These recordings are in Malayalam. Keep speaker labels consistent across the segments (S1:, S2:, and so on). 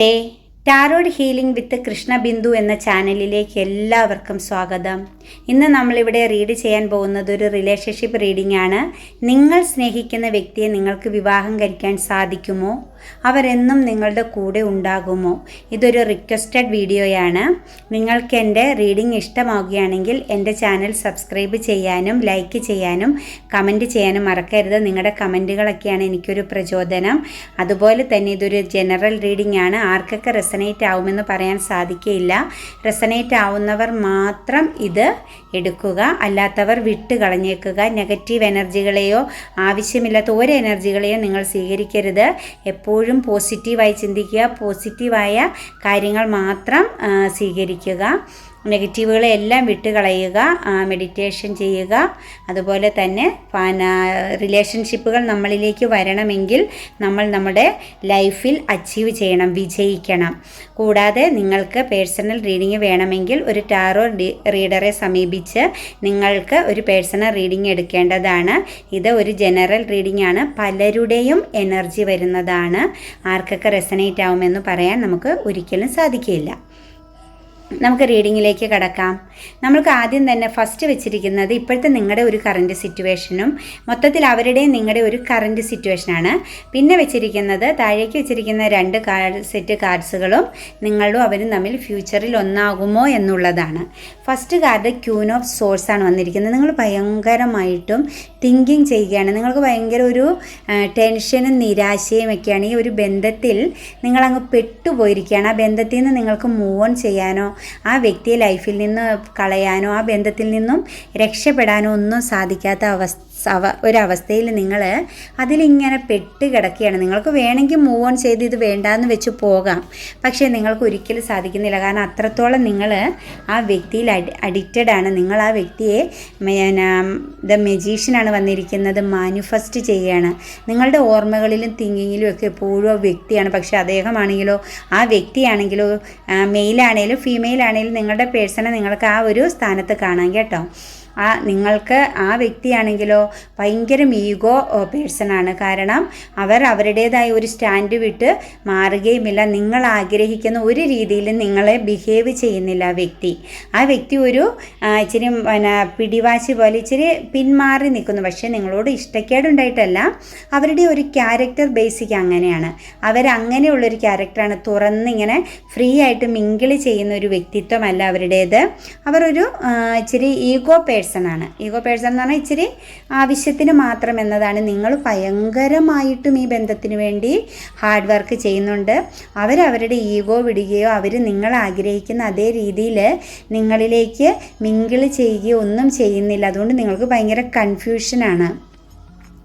S1: day. Tarot healing with Krishna Bindu എന്ന ചാനലിലേക്ക് എല്ലാവർക്കും സ്വാഗതം. ഇന്ന് നമ്മളിവിടെ റീഡ് ചെയ്യാൻ പോകുന്നത് ഒരു റിലേഷൻഷിപ്പ് റീഡിംഗ് ആണ്. നിങ്ങൾ സ്നേഹിക്കുന്ന വ്യക്തിയെ നിങ്ങൾക്ക് വിവാഹം കഴിക്കാൻ സാധിക്കുമോ? അവരെന്നും നിങ്ങളുടെ കൂടെ ഉണ്ടാകുമോ? ഇതൊരു റിക്വസ്റ്റഡ് വീഡിയോയാണ്. നിങ്ങൾക്ക് എന്റെ റീഡിംഗ് ഇഷ്ടമാവുകയാണെങ്കിൽ എന്റെ ചാനൽ സബ്സ്ക്രൈബ് ചെയ്യാനും ലൈക്ക് ചെയ്യാനും കമന്റ് ചെയ്യാനും മറക്കരുത്. നിങ്ങളുടെ കമന്റുകളൊക്കെയാണ് എനിക്കൊരു പ്രചോദനം. അതുപോലെ തന്നെ ഇതൊരു ജനറൽ റീഡിംഗ് ആണ്. ആർക്കൊക്കെ റെസനേറ്റ് ആവുമെന്ന് പറയാൻ സാധിക്കുകയില്ല റെസനേറ്റ് ആവുന്നവർ മാത്രം ഇത് എടുക്കുക. അല്ലാത്തവർ വിട്ട് കളഞ്ഞേക്കുക. നെഗറ്റീവ് എനർജികളെയോ ആവശ്യമില്ലാത്ത ഒരു എനർജികളെയോ നിങ്ങൾ സ്വീകരിക്കരുത്. എപ്പോഴും പോസിറ്റീവായി ചിന്തിക്കുക. പോസിറ്റീവായ കാര്യങ്ങൾ മാത്രം സ്വീകരിക്കുക. നെഗറ്റീവുകളെ എല്ലാം വിട്ടുകളയുക മെഡിറ്റേഷൻ ചെയ്യുക. അതുപോലെ തന്നെ റിലേഷൻഷിപ്പുകൾ നമ്മളിലേക്ക് വരണമെങ്കിൽ നമ്മൾ നമ്മുടെ ലൈഫിൽ അച്ചീവ് ചെയ്യണം വിജയിക്കണം. കൂടാതെ നിങ്ങൾക്ക് പേഴ്സണൽ റീഡിംഗ് വേണമെങ്കിൽ ഒരു ടാറോ റീഡറെ സമീപിച്ച് നിങ്ങൾക്ക് ഒരു പേഴ്സണൽ റീഡിംഗ് എടുക്കേണ്ടതാണ്. ഇത് ഒരു ജനറൽ റീഡിംഗ് ആണ്. പലരുടെയും എനർജി വരുന്നതാണ്. ആർക്കൊക്കെ റെസനേറ്റ് ആവുമെന്ന് പറയാൻ നമുക്ക് ഒരിക്കലും സാധിക്കില്ല നമുക്ക് റീഡിങ്ങിലേക്ക് കടക്കാം. നമ്മൾക്ക് ആദ്യം തന്നെ ഫസ്റ്റ് വെച്ചിരിക്കുന്നത് ഇപ്പോഴത്തെ നിങ്ങളുടെ ഒരു കറന്റ് സിറ്റുവേഷനും മൊത്തത്തിൽ അവരുടെയും നിങ്ങളുടെ ഒരു കറന്റ് സിറ്റുവേഷനാണ് പിന്നെ വെച്ചിരിക്കുന്നത് താഴേക്ക് വെച്ചിരിക്കുന്ന രണ്ട് കാർഡ് സെറ്റ് കാർഡ്സുകളും നിങ്ങളും അവരും തമ്മിൽ ഫ്യൂച്ചറിൽ ഒന്നാകുമോ എന്നുള്ളതാണ്. First card queen of swords ആണ് വന്നിരിക്കുന്നത്. നിങ്ങൾ ഭയങ്കരമായിട്ടും തിങ്കിങ് ചെയ്യുകയാണ്. നിങ്ങൾക്ക് ഭയങ്കര ഒരു ടെൻഷനും നിരാശയും ഒക്കെയാണ് ഈ ഒരു ബന്ധത്തിൽ നിങ്ങളങ്ങ് പെട്ടുപോയിരിക്കുകയാണ്. ആ ബന്ധത്തിൽ നിന്ന് നിങ്ങൾക്ക് മൂവ് ഓൺ ചെയ്യാനോ ആ വ്യക്തിയെ ലൈഫിൽ നിന്ന് കളയാനോ ആ ബന്ധത്തിൽ നിന്നും രക്ഷപ്പെടാനോ ഒന്നും സാധിക്കാത്ത അവസ്ഥ അവ ഒരവസ്ഥയിൽ നിങ്ങൾ അതിലിങ്ങനെ പെട്ട് കിടക്കുകയാണ്. നിങ്ങൾക്ക് വേണമെങ്കിൽ മൂവ് ഓൺ ചെയ്ത് ഇത് വേണ്ടാന്ന് വെച്ച് പോകാം. പക്ഷേ നിങ്ങൾക്ക് ഒരിക്കലും സാധിക്കുന്നില്ല. കാരണം അത്രത്തോളം നിങ്ങൾ ആ വ്യക്തിയിൽ അഡി അഡിക്റ്റഡ് ആണ്. നിങ്ങൾ ആ വ്യക്തിയെ ദ മെജീഷ്യനാണ് വന്നിരിക്കുന്നത്. മാനിഫെസ്റ്റ് ചെയ്യുകയാണ് നിങ്ങളുടെ ഓർമ്മകളിലും തിങ്കിങ്ങിലും ഒക്കെ എപ്പോഴും ആ വ്യക്തിയാണ്. പക്ഷേ അദ്ദേഹമാണെങ്കിലോ ആ വ്യക്തിയാണെങ്കിലോ മെയിലാണെങ്കിലും ഫീമെയിൽ ആണെങ്കിലും നിങ്ങളുടെ പേഴ്സണെ നിങ്ങൾക്ക് ആ ഒരു സ്ഥാനത്ത് കാണാം കേട്ടോ. ആ നിങ്ങൾക്ക് ആ വ്യക്തിയാണെങ്കിലോ ഭയങ്കര ഈഗോ പേഴ്സണാണ്. കാരണം അവർ അവരുടേതായ ഒരു സ്റ്റാൻഡ് വിട്ട് മാറുകയുമില്ല. നിങ്ങൾ ആഗ്രഹിക്കുന്ന ഒരു രീതിയിലും നിങ്ങളെ ബിഹേവ് ചെയ്യുന്നില്ല ആ വ്യക്തി. ആ വ്യക്തി ഒരു ഇച്ചിരി പിന്നെ പിടിവാശി പോലെ ഇച്ചിരി പിന്മാറി നിൽക്കുന്നു. പക്ഷേ നിങ്ങളോട് ഇഷ്ടക്കേടുണ്ടായിട്ടല്ല. അവരുടെ ഒരു ക്യാരക്ടർ ബേസിക് അങ്ങനെയാണ്. അവരങ്ങനെയുള്ളൊരു ക്യാരക്ടറാണ്. തുറന്നിങ്ങനെ ഫ്രീ ആയിട്ട് മിങ്കിൾ ചെയ്യുന്ന ഒരു വ്യക്തിത്വമല്ല അവരുടേത്. അവരൊരു ഇച്ചിരി ഈഗോ പേഴ്സൺ ആണ് ഈഗോ പേഴ്സൺ എന്ന് പറഞ്ഞാൽ ഇച്ചിരി ആവശ്യത്തിന് മാത്രം എന്നതാണ് നിങ്ങൾ ഭയങ്കരമായിട്ടും ഈ ബന്ധത്തിന് വേണ്ടി ഹാർഡ് വർക്ക് ചെയ്യുന്നുണ്ട്. അവരവരുടെ ഈഗോ വിടുകയോ അവർ നിങ്ങൾ ആഗ്രഹിക്കുന്ന അതേ രീതിയിൽ നിങ്ങളിലേക്ക് മിങ്കിൾ ചെയ്യുകയോ ഒന്നും ചെയ്യുന്നില്ല. അതുകൊണ്ട് നിങ്ങൾക്ക് ഭയങ്കര കൺഫ്യൂഷനാണ്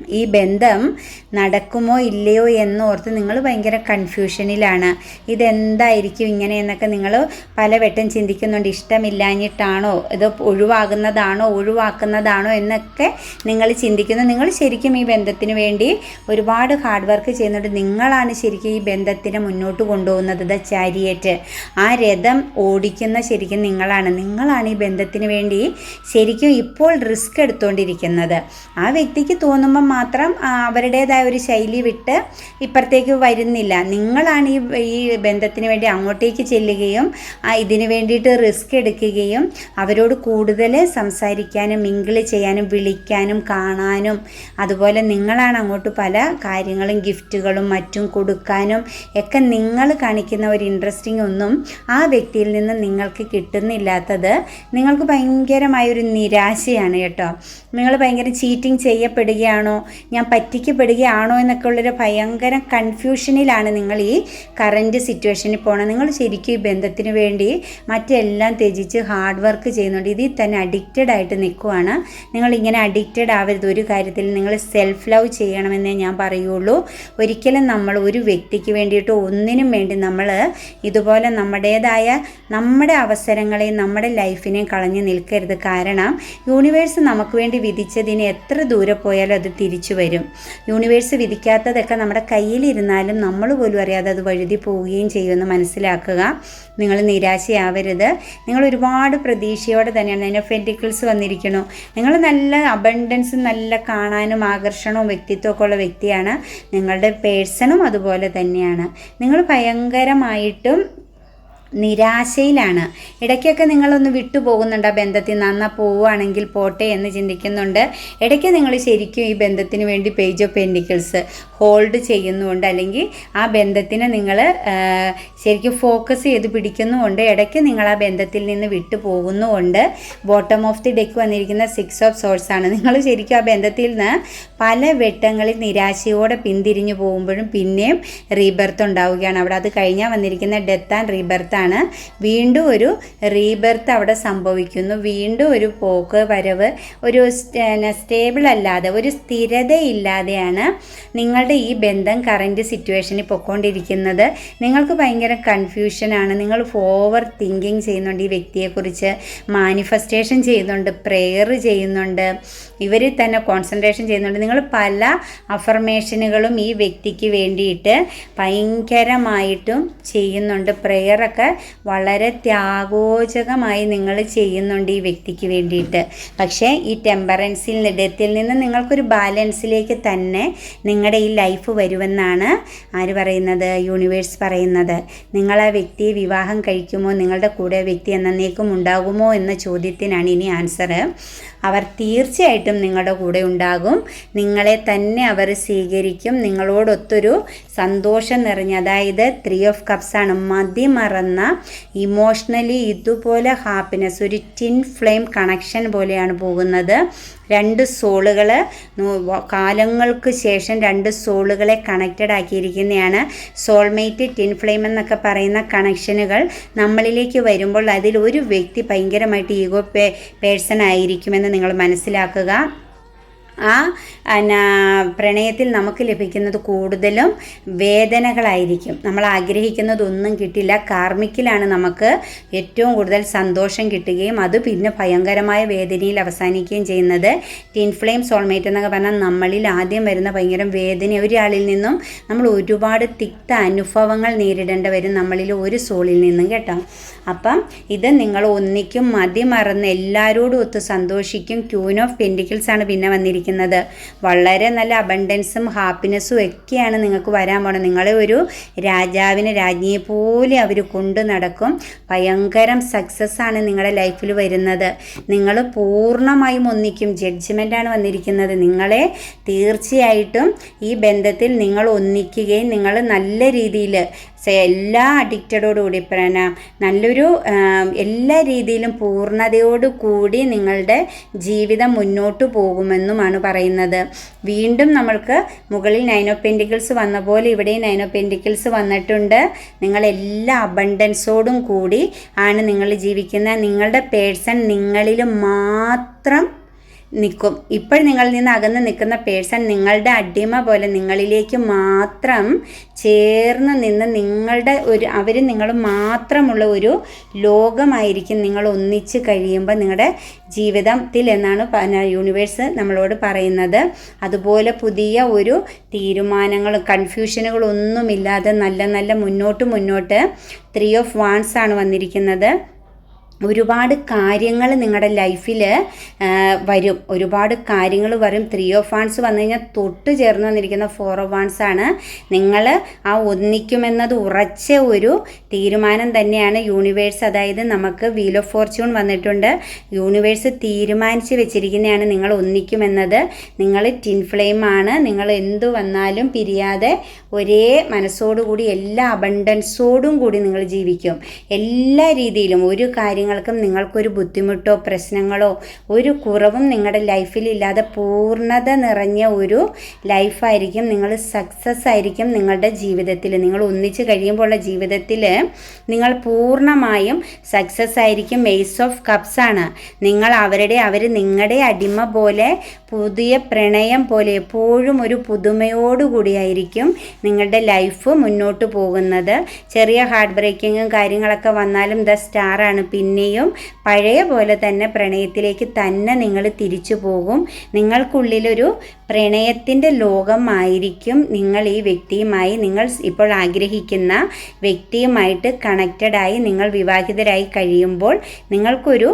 S1: ഈ ബന്ധം നടക്കുമോ ഇല്ലയോ എന്നോർത്ത് നിങ്ങൾ ഭയങ്കര കൺഫ്യൂഷനിലാണ് ഇതെന്തായിരിക്കും ഇങ്ങനെ എന്നൊക്കെ നിങ്ങൾ പലവട്ടം ചിന്തിക്കുന്നുണ്ട്. ഇഷ്ടമില്ലാഞ്ഞിട്ടാണോ? ഇത് ഒഴിവാകുന്നതാണോ? ഒഴിവാക്കുന്നതാണോ? എന്നൊക്കെ നിങ്ങൾ ചിന്തിക്കുന്നു. നിങ്ങൾ ശരിക്കും ഈ ബന്ധത്തിന് വേണ്ടി ഒരുപാട് ഹാർഡ് വർക്ക് ചെയ്യുന്നുണ്ട്. നിങ്ങളാണ് ശരിക്കും ഈ ബന്ധത്തിനെ മുന്നോട്ട് കൊണ്ടുപോകുന്നത്. The chariot. ആ രഥം ഓടിക്കുന്ന ശരിക്കും നിങ്ങളാണ്. നിങ്ങളാണ് ഈ ബന്ധത്തിന് വേണ്ടി ശരിക്കും ഇപ്പോൾ റിസ്ക് എടുത്തുകൊണ്ടിരിക്കുന്നത് ആ വ്യക്തിക്ക് തോന്നുമ്പം മാത്രം ആ, അവരുടേതായ ഒരു ശൈലി വിട്ട് ഇപ്പുറത്തേക്ക് വരുന്നില്ല. നിങ്ങളാണ് ഈ ഈ ബന്ധത്തിന് വേണ്ടി അങ്ങോട്ടേക്ക് ചെല്ലുകയും ഇതിന് വേണ്ടിയിട്ട് റിസ്ക് എടുക്കുകയും അവരോട് കൂടുതൽ സംസാരിക്കാനും മിങ്കിൾ ചെയ്യാനും വിളിക്കാനും കാണാനും അതുപോലെ നിങ്ങളാണ് അങ്ങോട്ട് പല കാര്യങ്ങളും ഗിഫ്റ്റുകളും മറ്റും കൊടുക്കാനും ഒക്കെ നിങ്ങൾ കാണിക്കുന്ന ഒരു ഇൻട്രസ്റ്റിംഗ് ഒന്നും ആ വ്യക്തിയിൽ നിന്ന് നിങ്ങൾക്ക് കിട്ടുന്നില്ലാത്തത് നിങ്ങൾക്ക് ഭയങ്കരമായൊരു നിരാശയാണ് കേട്ടോ. നിങ്ങൾ ഭയങ്കര ചീറ്റിംഗ് ചെയ്യപ്പെടുകയാണോ? ഞാൻ പറ്റിക്കപ്പെടുകയാണോ എന്നൊക്കെ ഉള്ളൊരു ഭയങ്കര കൺഫ്യൂഷനിലാണ് നിങ്ങൾ ഈ കറന്റ് സിറ്റുവേഷനിൽ പോകണം നിങ്ങൾ ശരിക്കും ഈ ബന്ധത്തിന് വേണ്ടി മറ്റെല്ലാം ത്യജിച്ച് ഹാർഡ് വർക്ക് ചെയ്യുന്നുണ്ട്. ഇതിൽ തന്നെ അഡിക്റ്റഡ് ആയിട്ട് നിൽക്കുവാണ്. നിങ്ങളിങ്ങനെ അഡിക്റ്റഡ് ആവരുത്. ഒരു കാര്യത്തിൽ നിങ്ങൾ സെൽഫ് ലവ് ചെയ്യണമെന്നേ ഞാൻ പറയുള്ളൂ. ഒരിക്കലും നമ്മൾ ഒരു വ്യക്തിക്ക് വേണ്ടിയിട്ട് ഒന്നിനും വേണ്ടി നമ്മൾ ഇതുപോലെ നമ്മുടേതായ നമ്മുടെ അവസരങ്ങളെയും നമ്മുടെ ലൈഫിനെയും കളഞ്ഞു നിൽക്കരുത്. കാരണം യൂണിവേഴ്സ് നമുക്ക് വേണ്ടി വിധിച്ചതിന് എത്ര ദൂരെ പോയാലും അത് തിരിച്ചു വരും. യൂണിവേഴ്സ് വിധിക്കാത്തതൊക്കെ നമ്മുടെ കയ്യിലിരുന്നാലും നമ്മൾ പോലും അറിയാതെ അത് വഴുതി പോവുകയും ചെയ്യുമെന്ന് മനസ്സിലാക്കുക. നിങ്ങൾ നിരാശയാവരുത്. നിങ്ങൾ ഒരുപാട് പ്രതീക്ഷയോടെ തന്നെയാണ് അതിന്റെ ഫെന്റിക്കിൾസ് വന്നിരിക്കണു നിങ്ങൾ നല്ല അബണ്ടൻസും നല്ല കാണാനും ആകർഷണവും വ്യക്തിത്വമൊക്കെ ഉള്ള വ്യക്തിയാണ്. നിങ്ങളുടെ പേഴ്സണും അതുപോലെ തന്നെയാണ്. നിങ്ങൾ ഭയങ്കരമായിട്ടും നിരാശയിലാണ്. ഇടയ്ക്കൊക്കെ നിങ്ങളൊന്ന് വിട്ടുപോകുന്നുണ്ട് ആ ബന്ധത്തിൽ നന്ന. പോവുകയാണെങ്കിൽ പോട്ടെ എന്ന് ചിന്തിക്കുന്നുണ്ട്. ഇടയ്ക്ക് നിങ്ങൾ ശരിക്കും ഈ ബന്ധത്തിന് വേണ്ടി പേജ് ഓഫ് പെൻഡിക്കിൾസ് ഹോൾഡ് ചെയ്യുന്നുണ്ട്. അല്ലെങ്കിൽ ആ ബന്ധത്തിനെ നിങ്ങൾ ശരിക്കും ഫോക്കസ് ചെയ്ത് പിടിക്കുന്നുമുണ്ട്. ഇടയ്ക്ക് നിങ്ങൾ ആ ബന്ധത്തിൽ നിന്ന് വിട്ടു പോകുന്നുമുണ്ട്. ബോട്ടം ഓഫ് ദി ഡെക്ക് വന്നിരിക്കുന്ന സിക്സ് ഓഫ് സോഴ്സ് ആണ്. നിങ്ങൾ ശരിക്കും ആ ബന്ധത്തിൽ നിന്ന് പല വെട്ടങ്ങളിൽ നിരാശയോടെ പിന്തിരിഞ്ഞു പോകുമ്പോഴും പിന്നെയും റീബർത്ത് ഉണ്ടാവുകയാണ്. അവിടെ അത് കഴിഞ്ഞാൽ വന്നിരിക്കുന്ന ഡെത്ത് ആൻഡ് റീബർത്ത് ആണ്. വീണ്ടും ഒരു റീബർത്ത് അവിടെ സംഭവിക്കുന്നു. വീണ്ടും ഒരു പോക്ക് വരവ് ഒരു സ്റ്റേബിൾ അല്ലാതെ ഒരു സ്ഥിരതയില്ലാതെയാണ് നിങ്ങളുടെ ഈ ബന്ധം കറന്റ് സിറ്റുവേഷനിൽ പൊയ്ക്കൊണ്ടിരിക്കുന്നത് നിങ്ങൾക്ക് ഭയങ്കര കൺഫ്യൂഷനാണ് നിങ്ങൾ ഓവർ തിങ്കിങ് ചെയ്യുന്നുണ്ട്. ഈ വ്യക്തിയെക്കുറിച്ച് മാനിഫെസ്റ്റേഷൻ ചെയ്യുന്നുണ്ട്. പ്രെയർ ചെയ്യുന്നുണ്ട്. ഇവരിൽ തന്നെ കോൺസെൻട്രേഷൻ ചെയ്യുന്നുണ്ട്. നിങ്ങൾ പല അഫർമേഷനുകളും ഈ വ്യക്തിക്ക് വേണ്ടിയിട്ട് ഭയങ്കരമായിട്ടും ചെയ്യുന്നുണ്ട്. പ്രെയറൊക്കെ വളരെ ത്യാഗോചകമായി നിങ്ങൾ ചെയ്യുന്നുണ്ട് ഈ വ്യക്തിക്ക് വേണ്ടിയിട്ട്. പക്ഷേ ഈ ടെമ്പറൻസിൽ ഡെത്തിൽ നിന്ന് നിങ്ങൾക്കൊരു ബാലൻസിലേക്ക് തന്നെ നിങ്ങളുടെ ഈ ലൈഫ് വരുമെന്നാണ് ആര് പറയുന്നത്? യൂണിവേഴ്സ് പറയുന്നത്. നിങ്ങൾ ആ വ്യക്തിയെ വിവാഹം കഴിക്കുമോ? നിങ്ങളുടെ കൂടെ വ്യക്തി എന്നേക്കും ഉണ്ടാകുമോ? എന്ന ചോദ്യത്തിനാണ് ഇനി ആൻസർ അവർ തീർച്ചയായിട്ടും നിങ്ങളുടെ കൂടെ ഉണ്ടാകും. നിങ്ങളെ തന്നെ അവർ സ്വീകരിക്കും. നിങ്ങളോടൊത്തൊരു സന്തോഷം നിറഞ്ഞ അതായത് ത്രീ ഓഫ് കപ്സ് ആണ് മതിമറന്ന ഇമോഷണലി ഇതുപോലെ ഹാപ്പിനെസ് ഒരു ടിൻ ഫ്ലെയിം കണക്ഷൻ പോലെയാണ് പോകുന്നത്. രണ്ട് സോളുകൾ കാലങ്ങൾക്ക് ശേഷം രണ്ട് സോളുകളെ കണക്റ്റഡ് ആക്കിയിരിക്കുന്നതാണ് സോൾമേറ്റ് ടിൻ ഫ്ലെയിം എന്നൊക്കെ പറയുന്ന കണക്ഷനുകൾ നമ്മളിലേക്ക് വരുമ്പോൾ അതിൽ ഒരു വ്യക്തി ഭയങ്കരമായിട്ട് ഈഗോ പേ പേഴ്സൺ ആയിരിക്കുമെന്ന് നിങ്ങൾ മനസ്സിലാക്കുക. ആ എന്നാ പ്രണയത്തിൽ നമുക്ക് ലഭിക്കുന്നത് കൂടുതലും വേദനകളായിരിക്കും. നമ്മൾ ആഗ്രഹിക്കുന്നതൊന്നും കിട്ടില്ല. കാർമിക്കിലാണ് നമുക്ക് ഏറ്റവും കൂടുതൽ സന്തോഷം കിട്ടുകയും അത് പിന്നെ ഭയങ്കരമായ വേദനയിൽ അവസാനിക്കുകയും ചെയ്യുന്നത്. ടിൻ ഫ്ലെയിം സോൾമേറ്റ് എന്നൊക്കെ പറഞ്ഞാൽ നമ്മളിൽ ആദ്യം വരുന്ന ഭയങ്കര വേദന ഒരാളിൽ നിന്നും നമ്മൾ ഒരുപാട് തിക്ത അനുഭവങ്ങൾ നേരിടേണ്ട വരും നമ്മളിൽ ഒരു സോളിൽ നിന്നും കേട്ടോ. അപ്പം ഇത് നിങ്ങൾ ഒന്നിക്കും മതി മറന്ന് എല്ലാവരോടും ഒത്ത് സന്തോഷിക്കും. ക്യൂൻ ഓഫ് പെന്റിക്കിൾസ് ആണ് പിന്നെ വന്നിരിക്കുന്നത്. വളരെ നല്ല അബണ്ടൻസും ഹാപ്പിനെസ്സും ഒക്കെയാണ് നിങ്ങൾക്ക് വരാൻ പോണത്. നിങ്ങളെ ഒരു രാജാവിനെ രാജ്ഞിയെ പോലെ അവർ കൊണ്ടു നടക്കും. ഭയങ്കരം സക്സസ് ആണ് നിങ്ങളുടെ ലൈഫിൽ വരുന്നത്. നിങ്ങൾ പൂർണമായും ഒന്നിക്കും. ജഡ്ജ്മെന്റാണ് വന്നിരിക്കുന്നത്. നിങ്ങളെ തീർച്ചയായിട്ടും ഈ ബന്ധത്തിൽ നിങ്ങൾ ഒന്നിക്കുകയും നിങ്ങൾ നല്ല രീതിയിൽ എല്ലാ അഡിക്റ്റഡോടുകൂടി പിന്നെ നല്ലൊരു എല്ലാ രീതിയിലും പൂർണതയോടു കൂടി നിങ്ങളുടെ ജീവിതം മുന്നോട്ട് പോകുമെന്നുമാണ് പറയുന്നത്. വീണ്ടും നമ്മൾക്ക് മുകളിൽ നൈനോ പെന്റിക്കിൾസ് വന്ന പോലെ ഇവിടെ നൈനോ പെന്റിക്കിൾസ് വന്നിട്ടുണ്ട്. നിങ്ങളെല്ലാ അബണ്ടൻസോടും കൂടി ആണ് നിങ്ങൾ ജീവിക്കുന്നത്. നിങ്ങളുടെ പേഴ്സൺ നിങ്ങളിൽ മാത്രം നിൽക്കും ഇപ്പോൾ നിങ്ങളിൽ നിന്ന് അകന്ന് നിൽക്കുന്ന പേഴ്സൺ നിങ്ങളുടെ അടിമ പോലെ നിങ്ങളിലേക്ക് മാത്രം ചേർന്ന് നിന്ന് നിങ്ങളുടെ ഒരു അവർ നിങ്ങൾ മാത്രമുള്ള ഒരു ലോകമായിരിക്കും നിങ്ങൾ ഒന്നിച്ച് കഴിയുമ്പോൾ നിങ്ങളുടെ ജീവിതത്തിൽ എന്നാണ് യൂണിവേഴ്സ് നമ്മളോട് പറയുന്നത്. അതുപോലെ പുതിയ ഒരു തീരുമാനങ്ങളും കൺഫ്യൂഷനുകളൊന്നുമില്ലാതെ നല്ല നല്ല മുന്നോട്ട് മുന്നോട്ട് ത്രീ ഓഫ് വാൺസ് ആണ് വന്നിരിക്കുന്നത്. ഒരുപാട് കാര്യങ്ങൾ നിങ്ങളുടെ ലൈഫിൽ വരും. ഒരുപാട് കാര്യങ്ങൾ വരും. ത്രീ ഓഫ് വാൺസ് വന്നു കഴിഞ്ഞാൽ തൊട്ട് ചേർന്ന് വന്നിരിക്കുന്ന ഫോർ ഓഫ് വാൺസ് ആണ്. നിങ്ങൾ ആ ഒന്നിക്കുമെന്നത് ഉറച്ച ഒരു തീരുമാനം തന്നെയാണ് യൂണിവേഴ്സ് അതായത് നമുക്ക് വീൽ ഓഫ് ഫോർച്യൂൺ വന്നിട്ടുണ്ട്. യൂണിവേഴ്സ് തീരുമാനിച്ച് വെച്ചിരിക്കുന്നതാണ് നിങ്ങൾ ഒന്നിക്കുമെന്നത്. നിങ്ങൾ ടിൻ ഫ്ലെയിം ആണ്. നിങ്ങൾ എന്തു വന്നാലും പിരിയാതെ ഒരേ മനസ്സോടുകൂടി എല്ലാ അബണ്ടൻസോടും കൂടി നിങ്ങൾ ജീവിക്കും. എല്ലാ രീതിയിലും ഒരു കാര്യം കാര്യങ്ങൾക്കും നിങ്ങൾക്കൊരു ബുദ്ധിമുട്ടോ പ്രശ്നങ്ങളോ ഒരു കുറവും നിങ്ങളുടെ ലൈഫിൽ ഇല്ലാതെ പൂർണത നിറഞ്ഞ ഒരു ലൈഫായിരിക്കും. നിങ്ങൾ സക്സസ് ആയിരിക്കും നിങ്ങളുടെ ജീവിതത്തിൽ. നിങ്ങൾ ഒന്നിച്ച് കഴിയുമ്പോഴുള്ള ജീവിതത്തിൽ നിങ്ങൾ പൂർണമായും സക്സസ് ആയിരിക്കും. എയ്സ് ഓഫ് കപ്സ് ആണ്. നിങ്ങൾ അവരുടെ അവർ നിങ്ങളുടെ അടിമ പോലെ പുതിയ പ്രണയം പോലെ എപ്പോഴും ഒരു പുതുമയോടുകൂടിയായിരിക്കും നിങ്ങളുടെ ലൈഫ് മുന്നോട്ട് പോകുന്നത്. ചെറിയ ഹാർട്ട് ബ്രേക്കിങ്ങും കാര്യങ്ങളൊക്കെ വന്നാലും ദ സ്റ്റാറാണ് പിന്നെ പിന്നെയും പഴയ പോലെ തന്നെ പ്രണയത്തിലേക്ക് തന്നെ നിങ്ങൾ തിരിച്ചു പോകും. നിങ്ങൾക്കുള്ളിലൊരു പ്രണയത്തിന്റെ ലോകമായിരിക്കും നിങ്ങൾ ഈ വ്യക്തിയുമായി. നിങ്ങൾ ഇപ്പോൾ ആഗ്രഹിക്കുന്ന വ്യക്തിയുമായിട്ട് കണക്റ്റഡായി നിങ്ങൾ വിവാഹിതരായി കഴിയുമ്പോൾ നിങ്ങൾക്കൊരു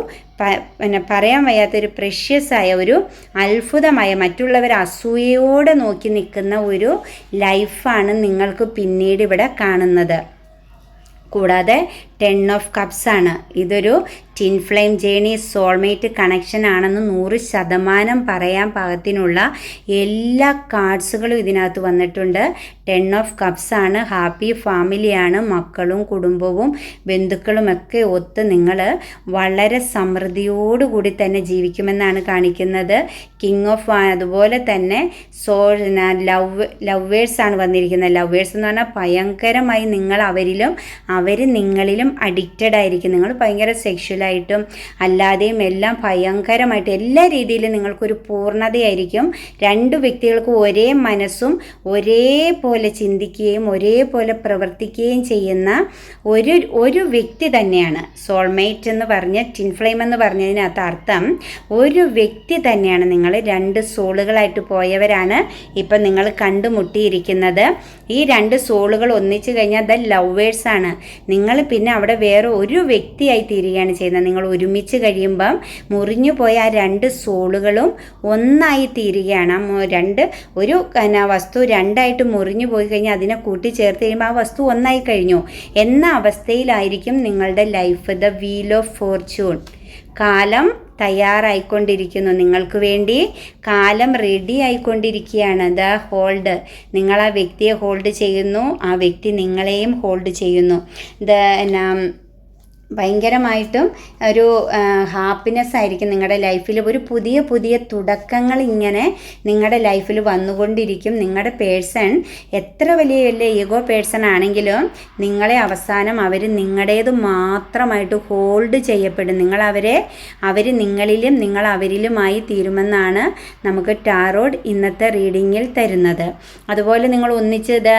S1: പിന്നെ പറയാൻ വയ്യാത്തൊരു പ്രഷ്യസായ ഒരു അത്ഭുതമായ മറ്റുള്ളവർ അസൂയയോടെ നോക്കി നിൽക്കുന്ന ഒരു ലൈഫാണ് നിങ്ങൾക്ക് പിന്നീട് ഇവിടെ കാണുന്നത്. കൂടാതെ ടെൻ ഓഫ് കപ്സ് ആണ്. ഇതൊരു twin flame journey soulmate connection ആണെന്ന് നൂറ് ശതമാനം പറയാൻ പാകത്തിനുള്ള എല്ലാ കാർഡ്സുകളും ഇതിനകത്ത് വന്നിട്ടുണ്ട്. ടെൻ ഓഫ് കപ്സ് ആണ്. ഹാപ്പി ഫാമിലിയാണ് മക്കളും കുടുംബവും ബന്ധുക്കളുമൊക്കെ ഒത്ത് നിങ്ങൾ വളരെ സമൃദ്ധിയോടുകൂടി തന്നെ ജീവിക്കുമെന്നാണ് കാണിക്കുന്നത്. കിങ് ഓഫ് അതുപോലെ തന്നെ സോ ലവ് ലവേഴ്സ് ആണ് വന്നിരിക്കുന്നത്. ലവേഴ്സ് എന്ന് പറഞ്ഞാൽ ഭയങ്കരമായി നിങ്ങൾ അവരിലും അവർ നിങ്ങളിലും അഡിക്റ്റഡ് ആയിരിക്കും. നിങ്ങൾ ഭയങ്കര സെക്ഷലായിട്ടും അല്ലാതെയും എല്ലാം ഭയങ്കരമായിട്ട് എല്ലാ രീതിയിലും നിങ്ങൾക്കൊരു പൂർണതയായിരിക്കും. രണ്ട് വ്യക്തികൾക്ക് ഒരേ മനസ്സും ഒരേപോലെ ചിന്തിക്കുകയും ഒരേപോലെ പ്രവർത്തിക്കുകയും ചെയ്യുന്ന ഒരു ഒരു വ്യക്തി തന്നെയാണ്. സോൾമേറ്റ് എന്ന് പറഞ്ഞ ടിൻഫ്ലെയിം എന്ന് പറഞ്ഞതിനകത്ത് അർത്ഥം ഒരു വ്യക്തി തന്നെയാണ്. നിങ്ങൾ രണ്ട് സോളുകളായിട്ട് പോയവരാണ് ഇപ്പം നിങ്ങൾ കണ്ടുമുട്ടിയിരിക്കുന്നത്. ഈ രണ്ട് സോളുകൾ ഒന്നിച്ചു കഴിഞ്ഞാൽ ദ ലവേഴ്സാണ്. നിങ്ങൾ പിന്നെ അവിടെ വേറെ ഒരു വ്യക്തിയായി തീരുകയാണ് ചെയ്യുന്നത്. നിങ്ങൾ ഒരുമിച്ച് കഴിയുമ്പം മുറിഞ്ഞു പോയ ആ രണ്ട് സോളുകളും ഒന്നായി തീരുകയാണ്. രണ്ട് ഒരു വസ്തു രണ്ടായിട്ട് മുറിഞ്ഞു പോയി കഴിഞ്ഞാൽ അതിനെ കൂട്ടിച്ചേർത്ത് കഴിയുമ്പോൾ ആ വസ്തു ഒന്നായി കഴിഞ്ഞു. എന്ന അവസ്ഥയിലായിരിക്കും നിങ്ങളുടെ life. The wheel of fortune. കാലം തയ്യാറായിക്കൊണ്ടിരിക്കുന്നു. നിങ്ങൾക്ക് വേണ്ടി കാലം റെഡി ആയിക്കൊണ്ടിരിക്കുകയാണ്. ദ ഹോൾഡ് നിങ്ങൾ ആ വ്യക്തിയെ ഹോൾഡ് ചെയ്യുന്നു. ആ വ്യക്തി നിങ്ങളെയും ഹോൾഡ് ചെയ്യുന്നു. ദ എന്നാ ഭയങ്കരമായിട്ടും ഒരു ഹാപ്പിനെസ് ആയിരിക്കും നിങ്ങളുടെ ലൈഫിൽ ഒരു പുതിയ പുതിയ തുടക്കങ്ങൾ ഇങ്ങനെ നിങ്ങളുടെ ലൈഫിൽ വന്നുകൊണ്ടിരിക്കും. നിങ്ങളുടെ പേഴ്സൺ എത്ര വലിയ വലിയ ഈഗോ പേഴ്സൺ ആണെങ്കിലും നിങ്ങളെ അവസാനം അവർ നിങ്ങളുടേത് മാത്രമായിട്ട് ഹോൾഡ് ചെയ്യപ്പെടും. നിങ്ങൾ അവരെ അവർ നിങ്ങളിലും നിങ്ങൾ അവരിലുമായി തീരുമെന്നാണ് നമുക്ക് ടാറോഡ് ഇന്നത്തെ റീഡിങ്ങിൽ തരുന്നത്. അതുപോലെ നിങ്ങൾ ഒന്നിച്ച് ഇത്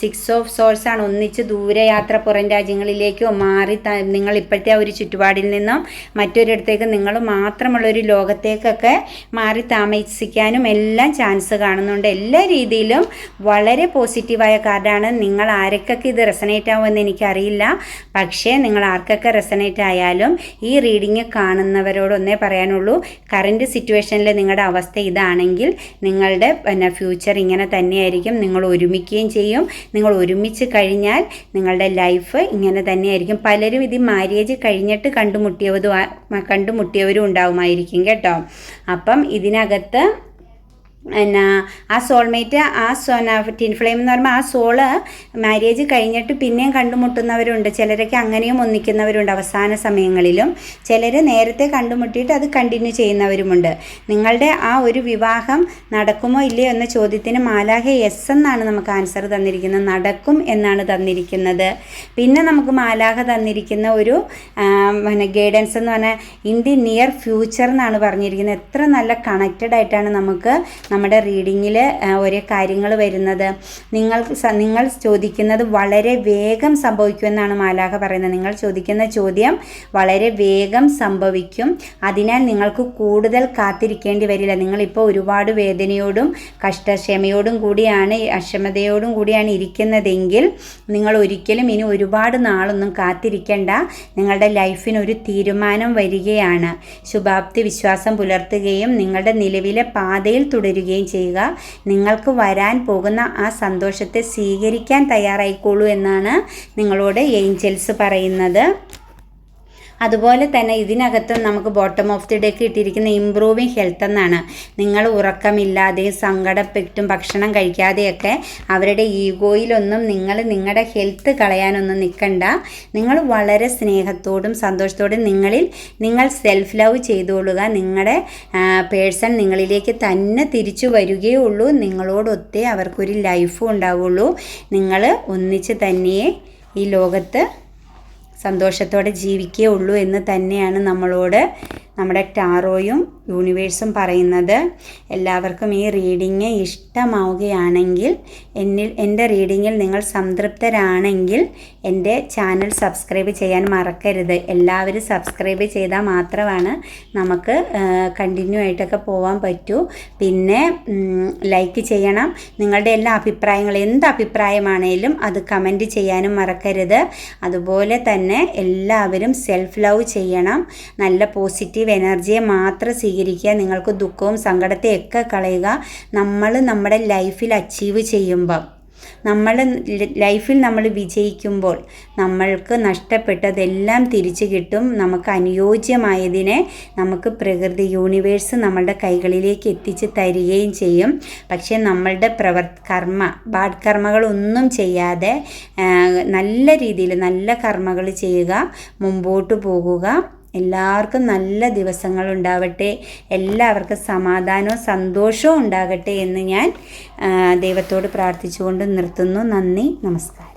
S1: സിക്സ് ഓഫ് ആണ്. ഒന്നിച്ച് ദൂരയാത്ര പുറം രാജ്യങ്ങളിലേക്കോ മാറി നിങ്ങൾ ഇപ്പോഴത്തെ ആ ഒരു ചുറ്റുപാടിൽ നിന്നും മറ്റൊരിടത്തേക്ക് നിങ്ങൾ മാത്രമുള്ള ഒരു ലോകത്തേക്കൊക്കെ മാറി താമസിക്കാനും എല്ലാം ചാൻസ് കാണുന്നുണ്ട്. എല്ലാ രീതിയിലും വളരെ പോസിറ്റീവായ കാർഡാണ്. നിങ്ങൾ ആരൊക്കെ ഇത് റെസനേറ്റ് ആവുമെന്ന് എനിക്കറിയില്ല. പക്ഷേ നിങ്ങൾ ആർക്കൊക്കെ റെസനേറ്റ് ആയാലും ഈ റീഡിങ് കാണുന്നവരോടൊന്നേ പറയാനുള്ളൂ. കറന്റ് സിറ്റുവേഷനിൽ നിങ്ങളുടെ അവസ്ഥ ഇതാണെങ്കിൽ നിങ്ങളുടെ പിന്നെ ഫ്യൂച്ചർ ഇങ്ങനെ തന്നെയായിരിക്കും. നിങ്ങൾ ഒരുമിക്കുകയും ചെയ്യും. നിങ്ങൾ ഒരുമിച്ച് കഴിഞ്ഞാൽ നിങ്ങളുടെ ലൈഫ് ഇങ്ങനെ തന്നെയായിരിക്കും. പലരും ഇത് മാര്യേജ് കഴിഞ്ഞിട്ട് കണ്ടുമുട്ടിയവരും കണ്ടുമുട്ടിയവരും ഉണ്ടാവുമായിരിക്കും കേട്ടോ. അപ്പം ഇതിനകത്ത് എന്നാ ആ സോൾമേറ്റ് ആ സോന ടിൻ ഫ്ലെയിം എന്ന് പറയുമ്പോൾ ആ സോൾ മാരേജ് കഴിഞ്ഞിട്ട് പിന്നെയും കണ്ടുമുട്ടുന്നവരുണ്ട്. ചിലരൊക്കെ അങ്ങനെയും ഒന്നിക്കുന്നവരുണ്ട് അവസാന സമയങ്ങളിലും. ചിലർ നേരത്തെ കണ്ടുമുട്ടിയിട്ട് അത് കണ്ടിന്യൂ ചെയ്യുന്നവരുമുണ്ട്. നിങ്ങളുടെ ആ ഒരു വിവാഹം നടക്കുമോ ഇല്ലയോ എന്ന ചോദ്യത്തിന് മാലാഹ എസ് എന്നാണ് നമുക്ക് ആൻസർ തന്നിരിക്കുന്നത്. നടക്കും എന്നാണ് തന്നിരിക്കുന്നത്. പിന്നെ നമുക്ക് മാലാഹ തന്നിരിക്കുന്ന ഒരു പിന്നെ ഗൈഡൻസ് എന്ന് പറഞ്ഞാൽ ഇൻ ദി നിയർ ഫ്യൂച്ചർ എന്നാണ് പറഞ്ഞിരിക്കുന്നത്. എത്ര നല്ല കണക്റ്റഡ് ആയിട്ടാണ് നമുക്ക് നമ്മുടെ റീഡിങ്ങിൽ ഓരോ കാര്യങ്ങൾ വരുന്നത്. നിങ്ങൾ നിങ്ങൾ ചോദിക്കുന്നത് വളരെ വേഗം സംഭവിക്കുമെന്നാണ് മാലാഖ പറയുന്നത്. നിങ്ങൾ ചോദിക്കുന്ന ചോദ്യം വളരെ വേഗം സംഭവിക്കും. അതിനാൽ നിങ്ങൾക്ക് കൂടുതൽ കാത്തിരിക്കേണ്ടി വരില്ല. നിങ്ങളിപ്പോൾ ഒരുപാട് വേദനയോടും കഷ്ടക്ഷമയോടും കൂടിയാണ് അക്ഷമതയോടും കൂടിയാണ് ഇരിക്കുന്നതെങ്കിൽ നിങ്ങൾ ഒരിക്കലും ഇനി ഒരുപാട് നാളൊന്നും കാത്തിരിക്കേണ്ട. നിങ്ങളുടെ ലൈഫിന് ഒരു തീരുമാനം വരികയാണ്. ശുഭാപ്തി വിശ്വാസം പുലർത്തുകയും നിങ്ങളുടെ നിലവിലെ പാതയിൽ തുടരുകയും ചെയ്യുകയും ചെയ്യുക. നിങ്ങൾക്ക് വരാൻ പോകുന്ന ആ സന്തോഷത്തെ സ്വീകരിക്കാൻ തയ്യാറായിക്കോളൂ എന്നാണ് നിങ്ങളോട് ഏഞ്ചൽസ് പറയുന്നത്. അതുപോലെ തന്നെ ഇതിനകത്തും നമുക്ക് ബോട്ടം ഓഫ് ദി ഡേക്ക് ഇട്ടിരിക്കുന്ന ഇമ്പ്രൂവിങ് ഹെൽത്ത് എന്നാണ്. നിങ്ങൾ ഉറക്കമില്ലാതെയും സങ്കടപ്പെട്ടും ഭക്ഷണം കഴിക്കാതെയൊക്കെ അവരുടെ ഈഗോയിലൊന്നും നിങ്ങൾ നിങ്ങളുടെ ഹെൽത്ത് കളയാനൊന്നും നിൽക്കണ്ട. നിങ്ങൾ വളരെ സ്നേഹത്തോടും സന്തോഷത്തോടും നിങ്ങളിൽ നിങ്ങൾ സെൽഫ് ലവ് ചെയ്തുകൊള്ളുക നിങ്ങളുടെ പേഴ്സൺ നിങ്ങളിലേക്ക് തന്നെ തിരിച്ചു വരികയുള്ളൂ നിങ്ങളോടൊത്തേ അവർക്കൊരു ലൈഫും ഉണ്ടാവുള്ളൂ. നിങ്ങൾ ഒന്നിച്ച് തന്നെയേ ഈ ലോകത്ത് സന്തോഷത്തോടെ ജീവിക്കേ ഉള്ളൂ എന്ന് തന്നെയാണ് നമ്മളോട് നമ്മുടെ ടാറോയും യൂണിവേഴ്സും പറയുന്നത് എല്ലാവർക്കും ഈ റീഡിങ് ഇഷ്ടമാവുകയാണെങ്കിൽ എന്നിൽ എന്റെ റീഡിങ്ങിൽ നിങ്ങൾ സംതൃപ്തരാണെങ്കിൽ എന്റെ ചാനൽ സബ്സ്ക്രൈബ് ചെയ്യാൻ മറക്കരുത്. എല്ലാവരും സബ്സ്ക്രൈബ് ചെയ്താൽ മാത്രമാണ് നമുക്ക് കണ്ടിന്യൂ ആയിട്ടൊക്കെ പോകാൻ പറ്റൂ. പിന്നെ ലൈക്ക് ചെയ്യണം. നിങ്ങളുടെ എല്ലാ അഭിപ്രായങ്ങളും എന്ത് അഭിപ്രായമാണേലും അത് കമന്റ് ചെയ്യാനും മറക്കരുത്. അതുപോലെ തന്നെ എല്ലാവരും സെൽഫ് ലവ് ചെയ്യണം. നല്ല പോസിറ്റീവ് എനർജിയെ മാത്രം സ്വീകരിക്കുക നിങ്ങൾക്ക് ദുഃഖവും സങ്കടത്തെയൊക്കെ കളയുക നമ്മൾ നമ്മുടെ ലൈഫിൽ അച്ചീവ് ചെയ്യുമ്പം. നമ്മൾ ലൈഫിൽ നമ്മൾ വിജയിക്കുമ്പോൾ നമ്മൾക്ക് നഷ്ടപ്പെട്ടതെല്ലാം തിരിച്ചു കിട്ടും. നമുക്ക് അനുയോജ്യമായതിനെ നമുക്ക് പ്രകൃതി യൂണിവേഴ്സ് നമ്മളുടെ കൈകളിലേക്ക് എത്തിച്ച് തരികയും ചെയ്യും. പക്ഷേ നമ്മളുടെ പ്രവർ കർമ്മ ബാഡ് കർമ്മകളൊന്നും ചെയ്യാതെ നല്ല രീതിയിൽ നല്ല കർമ്മകൾ ചെയ്യുക മുമ്പോട്ട് പോകുക എല്ലാവർക്കും നല്ല ദിവസങ്ങൾ ഉണ്ടാവട്ടെ. എല്ലാവർക്കും സമാധാനവും സന്തോഷവും ഉണ്ടാകട്ടെ എന്ന് ഞാൻ ദൈവത്തോട് പ്രാർത്ഥിച്ചുകൊണ്ട് നിർത്തുന്നു. നന്ദി. നമസ്കാരം.